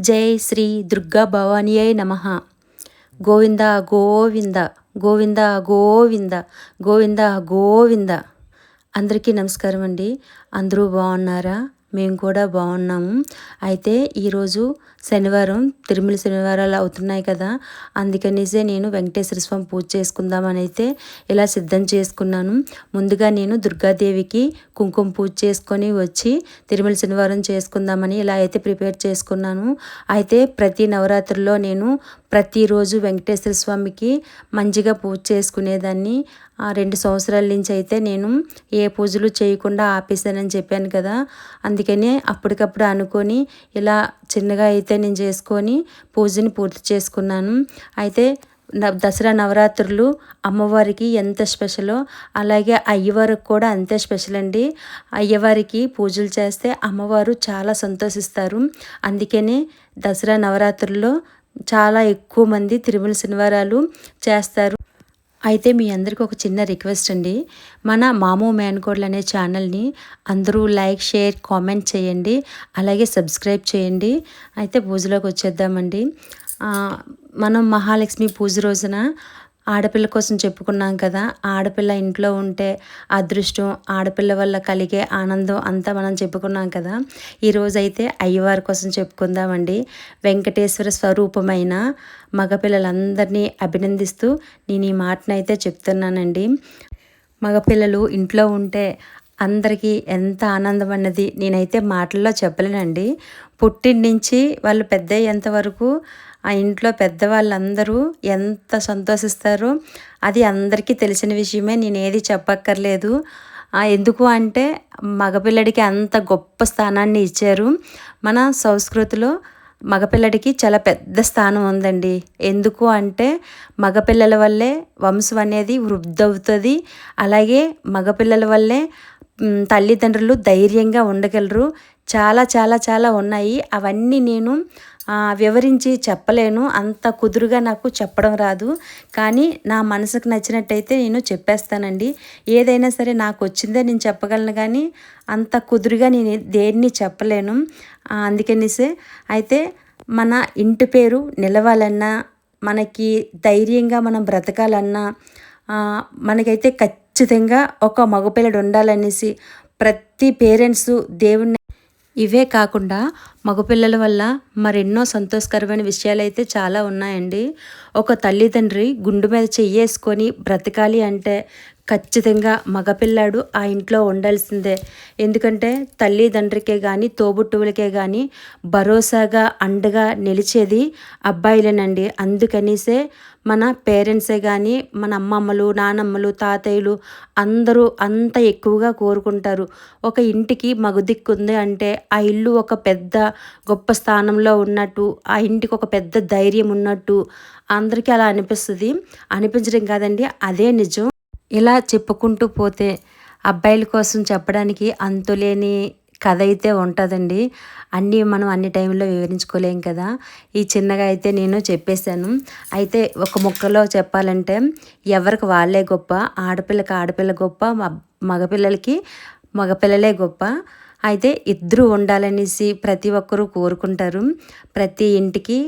జై శ్రీ దుర్గా భవానియే నమ. గోవింద గోవింద గోవింద గోవింద గోవింద గోవింద. అందరికీ నమస్కారం అండి. అందరూ బాగున్నారా? మేము కూడా బాగున్నాము. అయితే ఈరోజు శనివారం తిరుమల శనివారాలు అవుతున్నాయి కదా. అందుకనేసే నేను వెంకటేశ్వర స్వామి పూజ చేసుకుందామని అయితే ఇలా సిద్ధం చేసుకున్నాను. ముందుగా నేను దుర్గాదేవికి కుంకుమ పూజ చేసుకొని వచ్చి తిరుమల శనివారం చేసుకుందామని ఇలా అయితే ప్రిపేర్ చేసుకున్నాను. అయితే ప్రతి నవరాత్రిలో నేను ప్రతిరోజు వెంకటేశ్వర స్వామికి మంచిగా పూజ చేసుకునేదాన్ని. రెండు సంవత్సరాల నుంచి అయితే నేను ఏ పూజలు చేయకుండా ఆపేసానని చెప్పాను కదా. అందుకనే అప్పటికప్పుడు అనుకొని ఇలా చిన్నగా అయితే నేను చేసుకొని పూజని పూర్తి చేసుకున్నాను. అయితే దసరా నవరాత్రులు అమ్మవారికి ఎంత స్పెషలో అలాగే అయ్యవారికి కూడా అంతే స్పెషల్ అండి. అయ్యవారికి పూజలు చేస్తే అమ్మవారు చాలా సంతోషిస్తారు. అందుకనే దసరా నవరాత్రుల్లో చాలా ఎక్కువ మంది తిరుమల శనివారాలు చేస్తారు. అయితే మీ అందరికీ ఒక చిన్న రిక్వెస్ట్ అండి. మన మామూ మేనకోడలు అనే ఛానల్ని అందరూ లైక్ షేర్ కామెంట్ చేయండి. అలాగే సబ్స్క్రైబ్ చేయండి. అయితే పూజలోకి వచ్చేద్దామండి. మనం మహాలక్ష్మి పూజ రోజున ఆడపిల్ల కోసం చెప్పుకున్నాం కదా ఆడపిల్ల ఇంట్లో ఉంటే అదృష్టం ఆడపిల్ల వల్ల కలిగే ఆనందం అంతా మనం చెప్పుకున్నాం కదా. ఈరోజైతే అయ్యవారి కోసం చెప్పుకుందామండి. వెంకటేశ్వర స్వరూపమైన మగపిల్లలందరినీ అభినందిస్తూ నేను ఈ మాటనైతే చెప్తున్నానండి. మగపిల్లలు ఇంట్లో ఉంటే అందరికీ ఎంత ఆనందం అన్నది నేనైతే మాటల్లో చెప్పలేనండి. పుట్టిన నుంచి వాళ్ళు పెద్ద అయ్యేంత వరకు ఆ ఇంట్లో పెద్దవాళ్ళందరూ ఎంత సంతోషిస్తారో? అది అందరికీ తెలిసిన విషయమే నేను ఏది చెప్పక్కర్లేదు ఎందుకు అంటే మగపిల్లడికి అంత గొప్ప స్థానాన్ని ఇచ్చారు. మన సంస్కృతిలో మగపిల్లడికి చాలా పెద్ద స్థానం ఉందండి. ఎందుకు అంటే మగపిల్లల వల్లే వంశం అనేది వృద్ధి అవుతుంది అలాగే మగపిల్లల వల్లే తల్లిదండ్రులు ధైర్యంగా ఉండగలరు. చాలా చాలా చాలా ఉన్నాయి. అవన్నీ నేను వివరించి చెప్పలేను. అంత కుదురుగా నాకు చెప్పడం రాదు. కానీ నా మనసుకు నచ్చినట్టయితే నేను చెప్పేస్తానండి. ఏదైనా సరే నాకు వచ్చిందే నేను చెప్పగలను కానీ అంత కుదురుగా నేను దేన్ని చెప్పలేను. అందుకనిసే అయితే మన ఇంటి పేరు నిలవాలన్నా మనకి ధైర్యంగా మనం బ్రతకాలన్నా మనకైతే ఖచ్చితంగా ఒక మగపిల్లడు ఉండాలనేసి ప్రతి పేరెంట్స్ దేవుణ్ణి ఇవే కాకుండా మగపిల్లల వల్ల మరెన్నో సంతోషకరమైన విషయాలు అయితే చాలా ఉన్నాయండి. ఒక తల్లిదండ్రి గుండు మీద చెయ్యేసుకొని బ్రతకాలి అంటే ఖచ్చితంగా మగపిల్లాడు ఆ ఇంట్లో ఉండాల్సిందే. ఎందుకంటే తల్లిదండ్రికే కానీ తోబుట్టువులకే కానీ భరోసాగా అండగా నిలిచేది అబ్బాయిలేనండి. అందుకనిసే మన పేరెంట్సే కానీ మన అమ్మమ్మలు నానమ్మలు తాతయ్యలు అందరూ అంత ఎక్కువగా కోరుకుంటారు. ఒక ఇంటికి మగదిక్కు ఉంది అంటే ఆ ఇల్లు ఒక పెద్ద గొప్ప స్థానంలో ఉన్నట్టు ఆ ఇంటికి ఒక పెద్ద ధైర్యం ఉన్నట్టు అందరికీ అలా అనిపిస్తుంది. అనిపించడం కాదండి అదే నిజం. ఇలా చెప్పుకుంటూ పోతే అబ్బాయిల కోసం చెప్పడానికి అంతులేని కథ అయితే ఉంటుందండి. అన్నీ మనం అన్ని టైంలో వివరించుకోలేం కదా. ఈ చిన్నగా అయితే నేను చెప్పేశాను. అయితే ఒక ముక్కలో చెప్పాలంటే ఎవరికి వాళ్ళే గొప్ప ఆడపిల్లకి ఆడపిల్ల గొప్ప మగపిల్లలకి మగపిల్లలే గొప్ప. అయితే ఇద్దరు ఉండాలనేసి ప్రతి ఒక్కరూ కోరుకుంటారు. ప్రతి ఇంటికి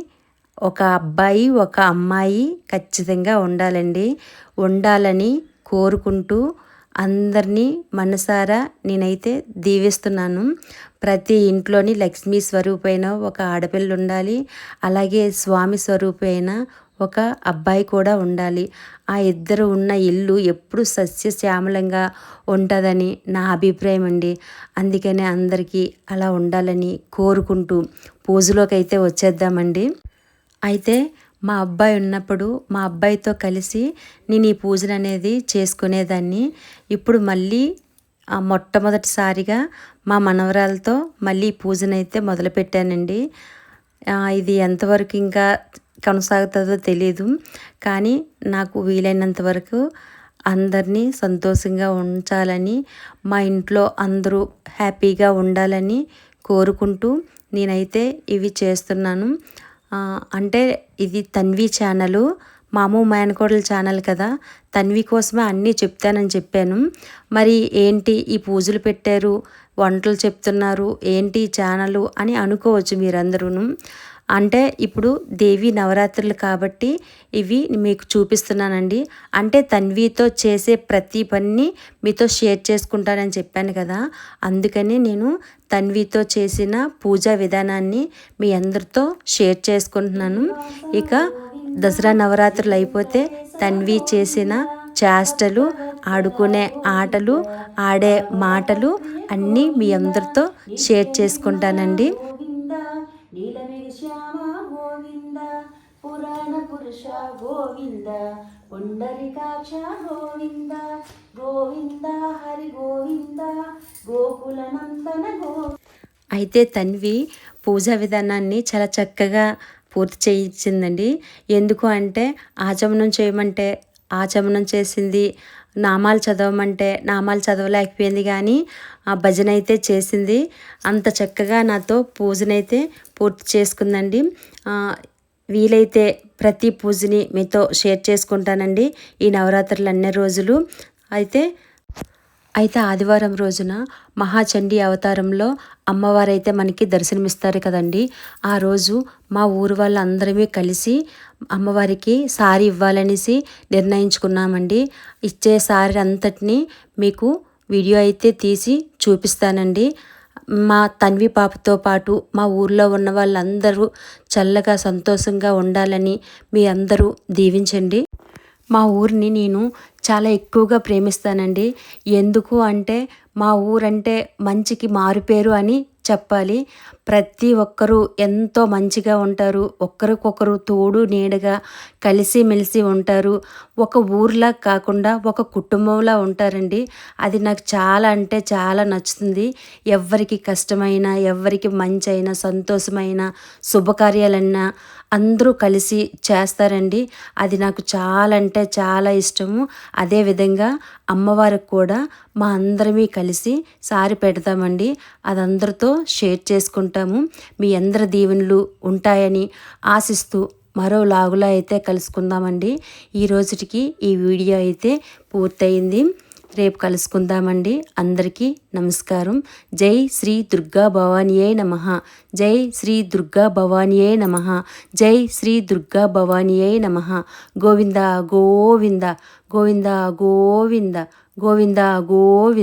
ఒక అబ్బాయి ఒక అమ్మాయి ఖచ్చితంగా ఉండాలండి. ఉండాలని కోరుకుంటూ అందరినీ మనసారా నేనైతే దీవిస్తున్నాను. ప్రతి ఇంట్లోని లక్ష్మీ స్వరూపైన ఒక ఆడపిల్ల ఉండాలి అలాగే స్వామి స్వరూపైన ఒక అబ్బాయి కూడా ఉండాలి. ఆ ఇద్దరు ఉన్న ఇల్లు ఎప్పుడు సస్యశ్యామలంగా ఉంటుందని నా అభిప్రాయం అండి అందుకనే అందరికీ అలా ఉండాలని కోరుకుంటూ పూజలోకి అయితే వచ్చేద్దామండి. అయితే మా అబ్బాయి ఉన్నప్పుడు మా అబ్బాయితో కలిసి నేను ఈ పూజలు అనేది చేసుకునేదాన్ని. ఇప్పుడు మళ్ళీ మొట్టమొదటిసారిగా మా మనవరాలతో మళ్ళీ పూజనైతే మొదలుపెట్టానండి. ఇది ఎంతవరకు ఇంకా కొనసాగుతుందో తెలియదు కానీ నాకు వీలైనంత వరకు అందరినీ సంతోషంగా ఉంచాలని మా ఇంట్లో అందరూ హ్యాపీగా ఉండాలని కోరుకుంటూ నేనైతే ఇవి చేస్తున్నాను. అంటే ఇది తన్వి ఛానలు మాము మేనకోడల ఛానల్ కదా. తన్వి కోసమే అన్నీ చెప్తానని చెప్పాను. మరి ఏంటి ఈ పూజలు పెట్టారు? వంటలు చెప్తున్నారు. ఏంటి ఛానల్ అని అనుకోవచ్చు మీరందరూ అంటే ఇప్పుడు దేవి నవరాత్రులు కాబట్టి ఇవి మీకు చూపిస్తున్నానండి. అంటే తన్వితో చేసే ప్రతి పని మీతో షేర్ చేసుకుంటానని చెప్పాను కదా. అందుకని నేను తన్వితో చేసిన పూజా విధానాన్ని మీ అందరితో షేర్ చేసుకుంటున్నాను. ఇక దసరా నవరాత్రులు అయిపోతే తన్వి చేసిన చేష్టలు ఆడుకునే ఆటలు ఆడే మాటలు అన్నీ మీ అందరితో షేర్ చేసుకుంటానండి. శ్యామ గోవింద పురాణ పురుష గోవింద పుండరికాక్ష గోవింద గోవింద హరి గోవింద గోకులనందన గో అయితే తన్వి పూజా విధానాన్ని చాలా చక్కగా పూర్తి చేయించిందండి. ఎందుకు అంటే ఆచమనం చేయమంటే ఆచమనం చేసింది నామాలు చదవమంటే నామాలు చదవలేకపోయింది కానీ ఆ భజన అయితే చేసింది. అంత చక్కగా నాతో పూజనైతే పూర్తి చేసుకుందండి. వీలైతే ప్రతి పూజని మీతో షేర్ చేసుకుంటానండి ఈ నవరాత్రులు అన్ని రోజులు. అయితే అయితే ఆదివారం రోజున మహాచండీ అవతారంలో అమ్మవారైతే మనకి దర్శనమిస్తారు కదండి. ఆ రోజు మా ఊరు వాళ్ళందరమే కలిసి అమ్మవారికి సారీ ఇవ్వాలనేసి నిర్ణయించుకున్నామండి. ఇచ్చే సారీ అంతటిని మీకు వీడియో అయితే తీసి చూపిస్తానండి. మా తన్వి పాపతో పాటు మా ఊర్లో ఉన్న వాళ్ళందరూ చల్లగా సంతోషంగా ఉండాలని మీ అందరూ దీవించండి. మా ఊరిని నేను చాలా ఎక్కువగా ప్రేమిస్తానండి. ఎందుకు అంటే మా ఊరంటే మంచికి మారుపేరు అని చెప్పాలి. ప్రతి ఒక్కరూ ఎంతో మంచిగా ఉంటారు. ఒక్కరికొకరు తోడు నీడగా కలిసిమెలిసి ఉంటారు. ఒక ఊర్లా కాకుండా ఒక కుటుంబంలా ఉంటారండి. అది నాకు చాలా అంటే చాలా నచ్చుతుంది. ఎవరికి కష్టమైనా ఎవరికి మంచి అయినా సంతోషమైన శుభకార్యాలన్నా అందరూ కలిసి చేస్తారండి. అది నాకు చాలా అంటే చాలా ఇష్టము. అదేవిధంగా అమ్మవారికి కూడా మా అందరమీ కలిసి సారి పెడతామండి. అది అందరితో షేర్ చేసుకుంటాం ఉంటాము. మీ అందరి దీవెనలు ఉంటాయని ఆశిస్తూ మరో లాగులో అయితే కలుసుకుందామండి. ఈ రోజుటికి ఈ వీడియో అయితే పూర్తయింది. రేపు కలుసుకుందామండి. అందరికీ నమస్కారం. జై శ్రీ దుర్గా భవానియే నమ. జై శ్రీ దుర్గా భవానియే నమ. జై శ్రీ దుర్గా భవానియే నమ. గోవింద గోవింద గోవింద గోవింద గోవింద గోవింద